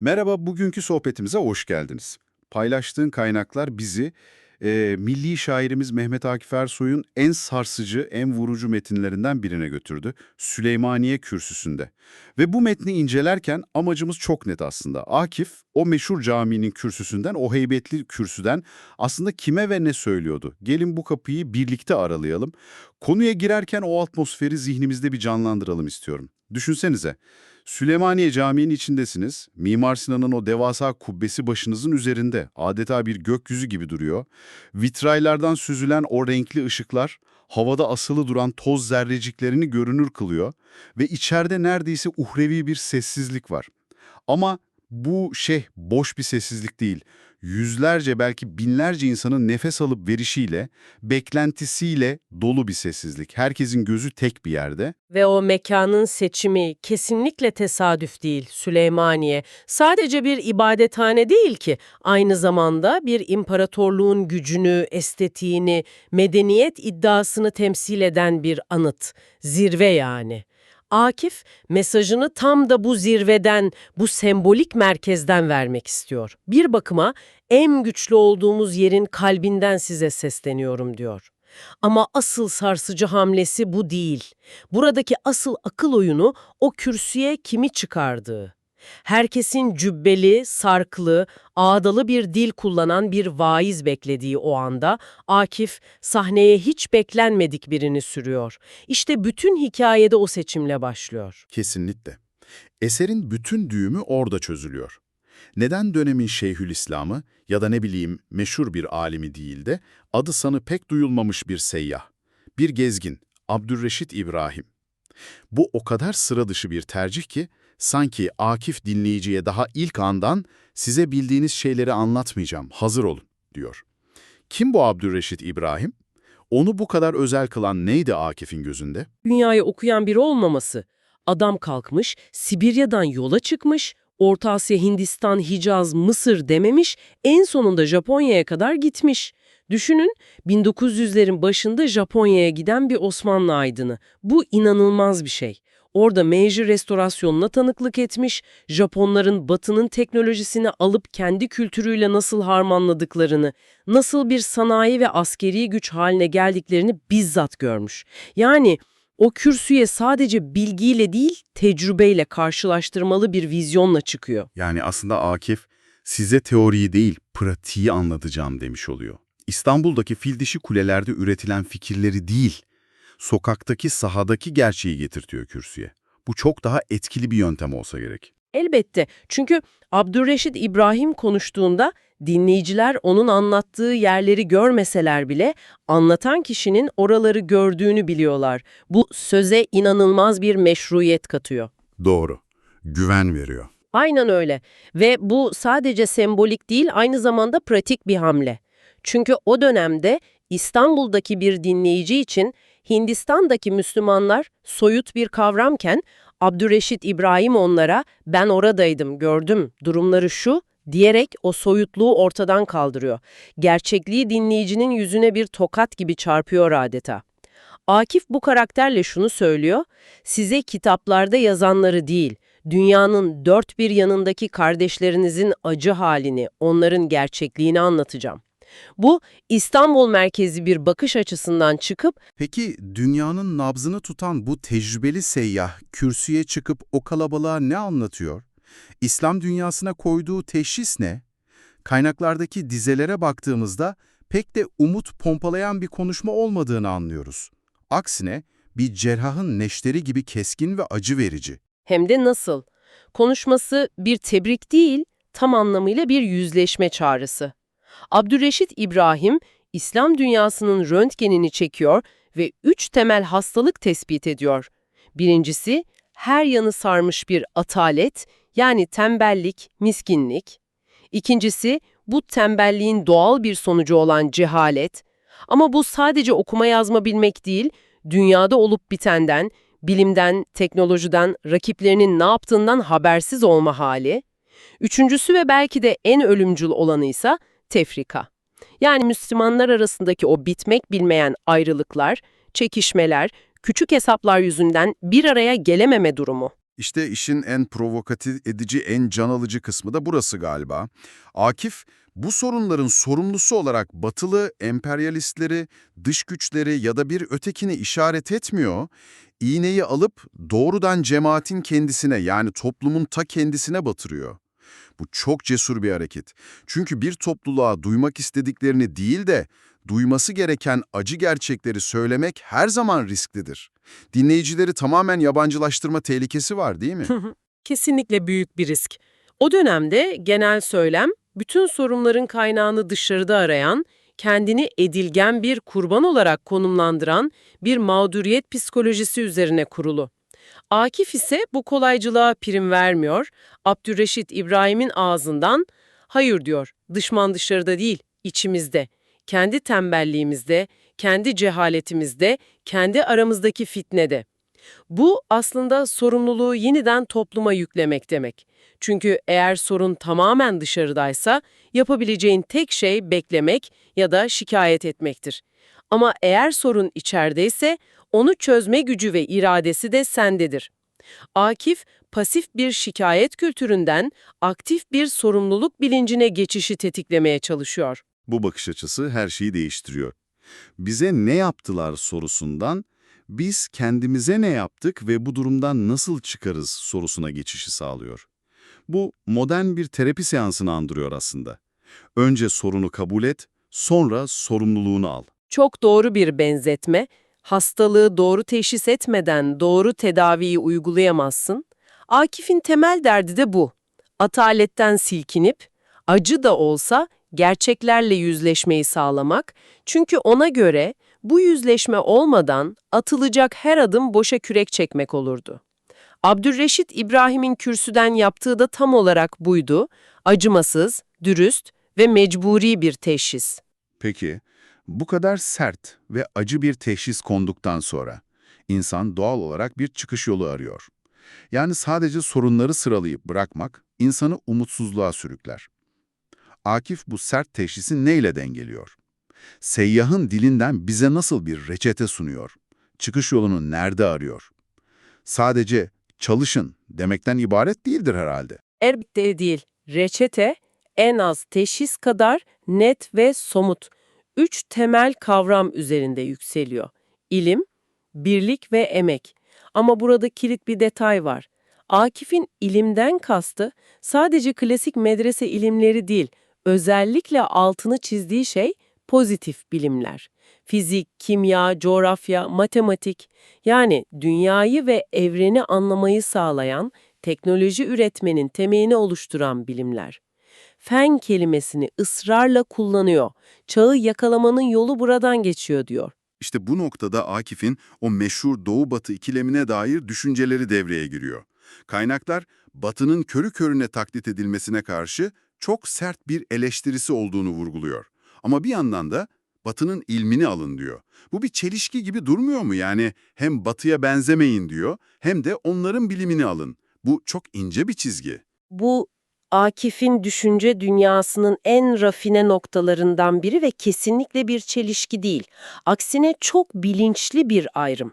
Merhaba, bugünkü sohbetimize hoş geldiniz. Paylaştığın kaynaklar bizi e, milli şairimiz Mehmet Akif Ersoy'un en sarsıcı, en vurucu metinlerinden birine götürdü. Süleymaniye Kürsüsü'nde. Ve bu metni incelerken amacımız çok net aslında. Akif, o meşhur caminin kürsüsünden, o heybetli kürsüden aslında kime ve ne söylüyordu? Gelin bu kapıyı birlikte aralayalım. Konuya girerken o atmosferi zihnimizde bir canlandıralım istiyorum. Düşünsenize. Süleymaniye Camii'nin içindesiniz. Mimar Sinan'ın o devasa kubbesi başınızın üzerinde. Adeta bir gökyüzü gibi duruyor. Vitraylardan süzülen o renkli ışıklar havada asılı duran toz zerreciklerini görünür kılıyor ve içeride neredeyse uhrevi bir sessizlik var. Ama bu şey boş bir sessizlik değil. Yüzlerce belki binlerce insanın nefes alıp verişiyle, beklentisiyle dolu bir sessizlik. Herkesin gözü tek bir yerde. Ve o mekanın seçimi kesinlikle tesadüf değil Süleymaniye. Sadece bir ibadethane değil ki, aynı zamanda bir imparatorluğun gücünü, estetiğini, medeniyet iddiasını temsil eden bir anıt, zirve yani. Akif mesajını tam da bu zirveden, bu sembolik merkezden vermek istiyor. Bir bakıma en güçlü olduğumuz yerin kalbinden size sesleniyorum diyor. Ama asıl sarsıcı hamlesi bu değil. Buradaki asıl akıl oyunu o kürsüye kimi çıkardığı. Herkesin cübbeli, sarklı, ağdalı bir dil kullanan bir vaiz beklediği o anda Akif sahneye hiç beklenmedik birini sürüyor. İşte bütün hikayede o seçimle başlıyor. Kesinlikle. Eserin bütün düğümü orada çözülüyor. Neden dönemin Şeyhülislam'ı ya da ne bileyim meşhur bir alimi değil de adı sanı pek duyulmamış bir seyyah, bir gezgin, Abdülreşit İbrahim. Bu o kadar sıra dışı bir tercih ki sanki Akif dinleyiciye daha ilk andan size bildiğiniz şeyleri anlatmayacağım, hazır olun diyor. Kim bu Abdülreşit İbrahim? Onu bu kadar özel kılan neydi Akif'in gözünde? Dünyayı okuyan biri olmaması. Adam kalkmış, Sibirya'dan yola çıkmış, Orta Asya, Hindistan, Hicaz, Mısır dememiş, en sonunda Japonya'ya kadar gitmiş. Düşünün 1900'lerin başında Japonya'ya giden bir Osmanlı aydını. Bu inanılmaz bir şey. Orada Meiji restorasyonuna tanıklık etmiş, Japonların batının teknolojisini alıp kendi kültürüyle nasıl harmanladıklarını, nasıl bir sanayi ve askeri güç haline geldiklerini bizzat görmüş. Yani o kürsüye sadece bilgiyle değil, tecrübeyle karşılaştırmalı bir vizyonla çıkıyor. Yani aslında Akif size teoriyi değil, pratiği anlatacağım demiş oluyor. İstanbul'daki fil dişi kulelerde üretilen fikirleri değil, sokaktaki sahadaki gerçeği getirtiyor kürsüye. Bu çok daha etkili bir yöntem olsa gerek. Elbette çünkü Abdülreşit İbrahim konuştuğunda dinleyiciler onun anlattığı yerleri görmeseler bile anlatan kişinin oraları gördüğünü biliyorlar. Bu söze inanılmaz bir meşruiyet katıyor. Doğru. Güven veriyor. Aynen öyle ve bu sadece sembolik değil aynı zamanda pratik bir hamle. Çünkü o dönemde İstanbul'daki bir dinleyici için Hindistan'daki Müslümanlar soyut bir kavramken Abdülreşit İbrahim onlara ben oradaydım gördüm durumları şu diyerek o soyutluğu ortadan kaldırıyor. Gerçekliği dinleyicinin yüzüne bir tokat gibi çarpıyor adeta. Akif bu karakterle şunu söylüyor, size kitaplarda yazanları değil, dünyanın dört bir yanındaki kardeşlerinizin acı halini, onların gerçekliğini anlatacağım. Bu İstanbul merkezi bir bakış açısından çıkıp Peki dünyanın nabzını tutan bu tecrübeli seyyah kürsüye çıkıp o kalabalığa ne anlatıyor? İslam dünyasına koyduğu teşhis ne? Kaynaklardaki dizelere baktığımızda pek de umut pompalayan bir konuşma olmadığını anlıyoruz. Aksine bir cerrahın neşteri gibi keskin ve acı verici. hem de nasıl. Konuşması bir tebrik değil, tam anlamıyla bir yüzleşme çağrısı. Abdülreşit İbrahim, İslam dünyasının röntgenini çekiyor ve üç temel hastalık tespit ediyor. Birincisi, her yanı sarmış bir atalet, yani tembellik, miskinlik. İkincisi, bu tembelliğin doğal bir sonucu olan cehalet. Ama bu sadece okuma yazma bilmek değil, dünyada olup bitenden, bilimden, teknolojiden, rakiplerinin ne yaptığından habersiz olma hali. Üçüncüsü ve belki de en ölümcül olanı ise tefrika. Yani Müslümanlar arasındaki o bitmek bilmeyen ayrılıklar, çekişmeler, küçük hesaplar yüzünden bir araya gelememe durumu. İşte işin en provokatif edici, en can alıcı kısmı da burası galiba. Akif, bu sorunların sorumlusu olarak batılı emperyalistleri, dış güçleri ya da bir ötekini işaret etmiyor, iğneyi alıp doğrudan cemaatin kendisine yani toplumun ta kendisine batırıyor. Bu çok cesur bir hareket. Çünkü bir topluluğa duymak istediklerini değil de duyması gereken acı gerçekleri söylemek her zaman risklidir. Dinleyicileri tamamen yabancılaştırma tehlikesi var değil mi? Kesinlikle büyük bir risk. O dönemde genel söylem, bütün sorunların kaynağını dışarıda arayan, kendini edilgen bir kurban olarak konumlandıran bir mağduriyet psikolojisi üzerine kurulu. Akif ise bu kolaycılığa prim vermiyor, Abdülreşit İbrahim'in ağzından, hayır diyor, düşman dışarıda değil, içimizde, kendi tembelliğimizde, kendi cehaletimizde, kendi aramızdaki fitnede. Bu aslında sorumluluğu yeniden topluma yüklemek demek. Çünkü eğer sorun tamamen dışarıdaysa yapabileceğin tek şey beklemek ya da şikayet etmektir. Ama eğer sorun içerideyse onu çözme gücü ve iradesi de sendedir. Akif, pasif bir şikayet kültüründen aktif bir sorumluluk bilincine geçişi tetiklemeye çalışıyor. Bu bakış açısı her şeyi değiştiriyor. Bize ne yaptılar sorusundan, biz kendimize ne yaptık ve bu durumdan nasıl çıkarız sorusuna geçişi sağlıyor. Bu modern bir terapi seansını andırıyor aslında. Önce sorunu kabul et, sonra sorumluluğunu al. Çok doğru bir benzetme. Hastalığı doğru teşhis etmeden doğru tedaviyi uygulayamazsın. Akif'in temel derdi de bu. Ataletten silkinip, acı da olsa gerçeklerle yüzleşmeyi sağlamak. Çünkü ona göre bu yüzleşme olmadan atılacak her adım boşa kürek çekmek olurdu. Abdülreşit İbrahim'in kürsüden yaptığı da tam olarak buydu. Acımasız, dürüst ve mecburi bir teşhis. Peki, bu kadar sert ve acı bir teşhis konduktan sonra insan doğal olarak bir çıkış yolu arıyor. Yani sadece sorunları sıralayıp bırakmak insanı umutsuzluğa sürükler. Akif bu sert teşhisi neyle dengeliyor? Seyyahın dilinden bize nasıl bir reçete sunuyor? Çıkış yolunu nerede arıyor? Sadece çalışın demekten ibaret değildir herhalde. Elbette değil. Reçete en az teşhis kadar net ve somut. Üç temel kavram üzerinde yükseliyor. İlim, birlik ve emek. Ama burada kilit bir detay var. Akif'in ilimden kastı sadece klasik medrese ilimleri değil, özellikle altını çizdiği şey pozitif bilimler. Fizik, kimya, coğrafya, matematik yani dünyayı ve evreni anlamayı sağlayan, teknoloji üretmenin temelini oluşturan bilimler. Fen kelimesini ısrarla kullanıyor. Çağı yakalamanın yolu buradan geçiyor diyor. İşte bu noktada Akif'in o meşhur Doğu-Batı ikilemine dair düşünceleri devreye giriyor. Kaynaklar, Batı'nın körü körüne taklit edilmesine karşı çok sert bir eleştirisi olduğunu vurguluyor. Ama bir yandan da Batı'nın ilmini alın diyor. Bu bir çelişki gibi durmuyor mu? Yani hem Batı'ya benzemeyin diyor, hem de onların bilimini alın. Bu çok ince bir çizgi. Bu Akif'in düşünce dünyasının en rafine noktalarından biri ve kesinlikle bir çelişki değil. Aksine çok bilinçli bir ayrım.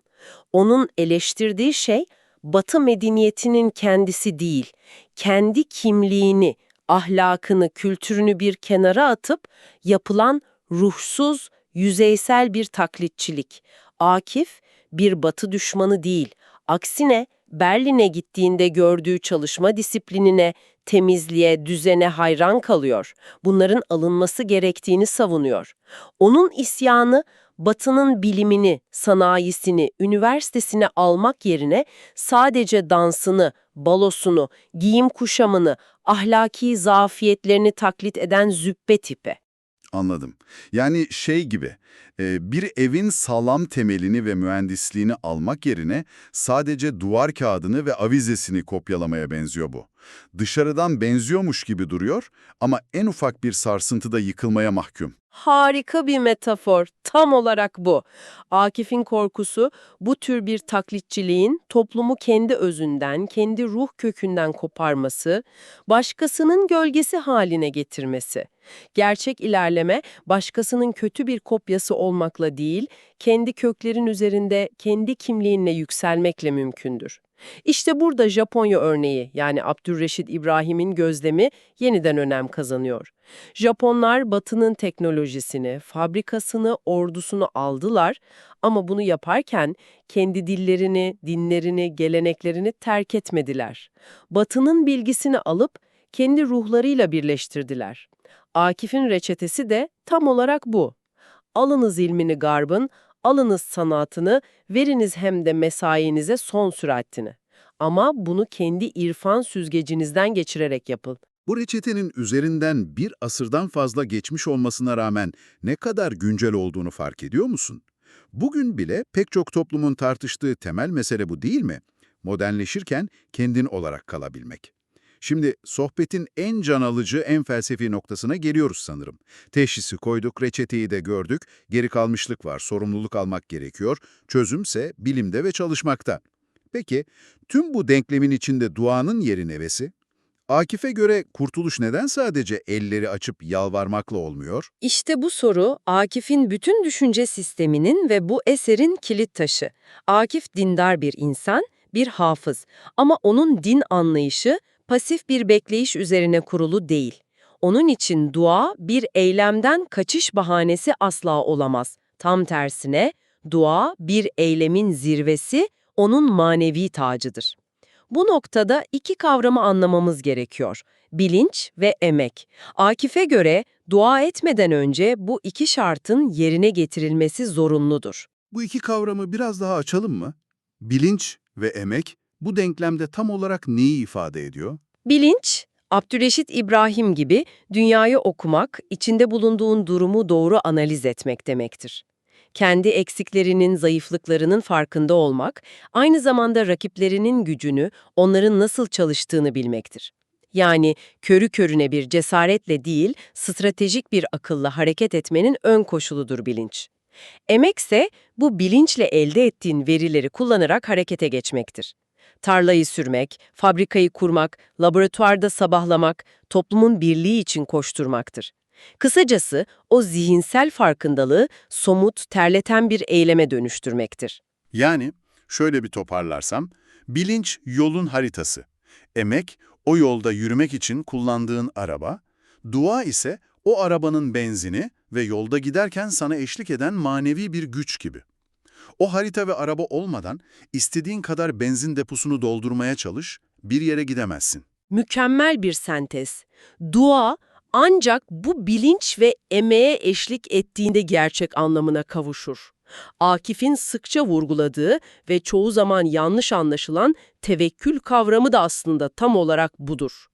Onun eleştirdiği şey Batı medeniyetinin kendisi değil, kendi kimliğini, ahlakını, kültürünü bir kenara atıp yapılan ruhsuz, yüzeysel bir taklitçilik. Akif bir Batı düşmanı değil, aksine Berlin'e gittiğinde gördüğü çalışma disiplinine, temizliğe, düzene hayran kalıyor. Bunların alınması gerektiğini savunuyor. Onun isyanı Batı'nın bilimini, sanayisini, üniversitesini almak yerine sadece dansını, balosunu, giyim kuşamını, ahlaki zafiyetlerini taklit eden züppe tipi. Anladım. Yani şey gibi, e, bir evin sağlam temelini ve mühendisliğini almak yerine sadece duvar kağıdını ve avizesini kopyalamaya benziyor bu. Dışarıdan benziyormuş gibi duruyor ama en ufak bir sarsıntıda yıkılmaya mahkum. Harika bir metafor. Tam olarak bu. Akif'in korkusu bu tür bir taklitçiliğin toplumu kendi özünden, kendi ruh kökünden koparması, başkasının gölgesi haline getirmesi. Gerçek ilerleme başkasının kötü bir kopyası olmakla değil, kendi köklerin üzerinde kendi kimliğinle yükselmekle mümkündür. İşte burada Japonya örneği yani Abdülreşit İbrahim'in gözlemi yeniden önem kazanıyor. Japonlar batının teknolojisini, fabrikasını, ordusunu aldılar ama bunu yaparken kendi dillerini, dinlerini, geleneklerini terk etmediler. Batının bilgisini alıp kendi ruhlarıyla birleştirdiler. Akif'in reçetesi de tam olarak bu. Alınız ilmini garbın, alınız sanatını, veriniz hem de mesainize son süratini. Ama bunu kendi irfan süzgecinizden geçirerek yapın. Bu reçetenin üzerinden bir asırdan fazla geçmiş olmasına rağmen ne kadar güncel olduğunu fark ediyor musun? Bugün bile pek çok toplumun tartıştığı temel mesele bu değil mi? Modernleşirken kendin olarak kalabilmek. Şimdi sohbetin en can alıcı, en felsefi noktasına geliyoruz sanırım. Teşhisi koyduk, reçeteyi de gördük, geri kalmışlık var, sorumluluk almak gerekiyor, çözümse bilimde ve çalışmakta. Peki, tüm bu denklemin içinde duanın yeri nevesi? Akif'e göre kurtuluş neden sadece elleri açıp yalvarmakla olmuyor? İşte bu soru Akif'in bütün düşünce sisteminin ve bu eserin kilit taşı. Akif dindar bir insan, bir hafız ama onun din anlayışı pasif bir bekleyiş üzerine kurulu değil. Onun için dua bir eylemden kaçış bahanesi asla olamaz. Tam tersine dua bir eylemin zirvesi, onun manevi tacıdır. Bu noktada iki kavramı anlamamız gerekiyor. Bilinç ve emek. Akif'e göre dua etmeden önce bu iki şartın yerine getirilmesi zorunludur. Bu iki kavramı biraz daha açalım mı? Bilinç ve emek bu denklemde tam olarak neyi ifade ediyor? Bilinç, Abdüreşit İbrahim gibi dünyayı okumak, içinde bulunduğun durumu doğru analiz etmek demektir. Kendi eksiklerinin, zayıflıklarının farkında olmak, aynı zamanda rakiplerinin gücünü, onların nasıl çalıştığını bilmektir. Yani körü körüne bir cesaretle değil, stratejik bir akılla hareket etmenin ön koşuludur bilinç. Emekse bu bilinçle elde ettiğin verileri kullanarak harekete geçmektir. Tarlayı sürmek, fabrikayı kurmak, laboratuvarda sabahlamak, toplumun birliği için koşturmaktır. Kısacası o zihinsel farkındalığı somut, terleten bir eyleme dönüştürmektir. Yani şöyle bir toparlarsam, bilinç yolun haritası, emek o yolda yürümek için kullandığın araba, dua ise o arabanın benzini ve yolda giderken sana eşlik eden manevi bir güç gibi. O harita ve araba olmadan istediğin kadar benzin deposunu doldurmaya çalış, bir yere gidemezsin. Mükemmel bir sentez. Dua ancak bu bilinç ve emeğe eşlik ettiğinde gerçek anlamına kavuşur. Akif'in sıkça vurguladığı ve çoğu zaman yanlış anlaşılan tevekkül kavramı da aslında tam olarak budur.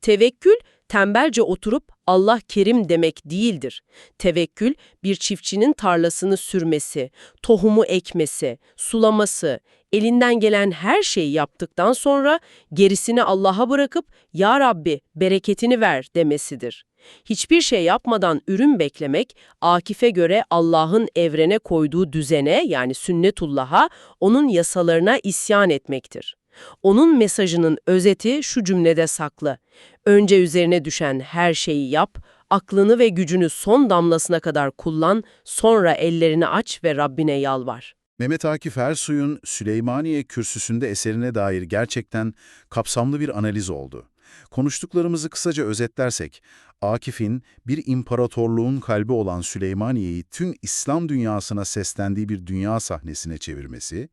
Tevekkül, tembelce oturup Allah kerim demek değildir. Tevekkül, bir çiftçinin tarlasını sürmesi, tohumu ekmesi, sulaması, elinden gelen her şeyi yaptıktan sonra gerisini Allah'a bırakıp ''Ya Rabbi bereketini ver'' demesidir. Hiçbir şey yapmadan ürün beklemek, Akif'e göre Allah'ın evrene koyduğu düzene yani sünnetullah'a, onun yasalarına isyan etmektir. Onun mesajının özeti şu cümlede saklı. Önce üzerine düşen her şeyi yap, aklını ve gücünü son damlasına kadar kullan, sonra ellerini aç ve Rabbine yalvar. Mehmet Akif Ersoy'un Süleymaniye Kürsüsü'nde eserine dair gerçekten kapsamlı bir analiz oldu. Konuştuklarımızı kısaca özetlersek, Akif'in bir imparatorluğun kalbi olan Süleymaniye'yi tüm İslam dünyasına seslendiği bir dünya sahnesine çevirmesi,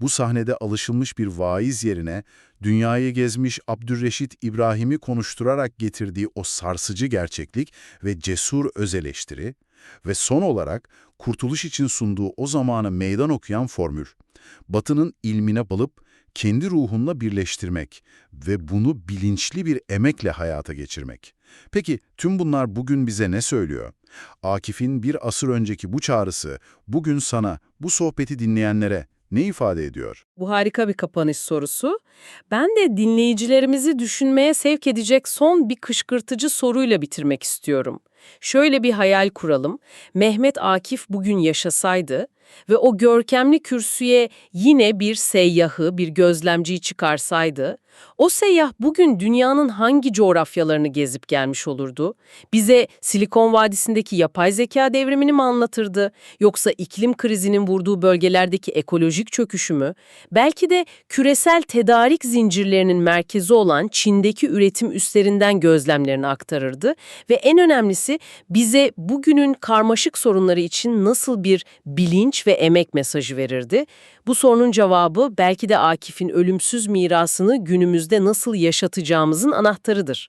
bu sahnede alışılmış bir vaiz yerine dünyayı gezmiş Abdülreşit İbrahim'i konuşturarak getirdiği o sarsıcı gerçeklik ve cesur öz eleştiri ve son olarak kurtuluş için sunduğu o zamanı meydan okuyan formül, Batı'nın ilmine balıp kendi ruhunla birleştirmek ve bunu bilinçli bir emekle hayata geçirmek. Peki tüm bunlar bugün bize ne söylüyor? Akif'in bir asır önceki bu çağrısı bugün sana, bu sohbeti dinleyenlere ne ifade ediyor? Bu harika bir kapanış sorusu. Ben de dinleyicilerimizi düşünmeye sevk edecek son bir kışkırtıcı soruyla bitirmek istiyorum. Şöyle bir hayal kuralım. Mehmet Akif bugün yaşasaydı ve o görkemli kürsüye yine bir seyyahı, bir gözlemciyi çıkarsaydı, o seyyah bugün dünyanın hangi coğrafyalarını gezip gelmiş olurdu? Bize Silikon Vadisi'ndeki yapay zeka devrimini mi anlatırdı? Yoksa iklim krizinin vurduğu bölgelerdeki ekolojik çöküşü mü? Belki de küresel tedarik zincirlerinin merkezi olan Çin'deki üretim üstlerinden gözlemlerini aktarırdı ve en önemlisi bize bugünün karmaşık sorunları için nasıl bir bilinç ve emek mesajı verirdi? Bu sorunun cevabı belki de Akif'in ölümsüz mirasını günümüzde nasıl yaşatacağımızın anahtarıdır.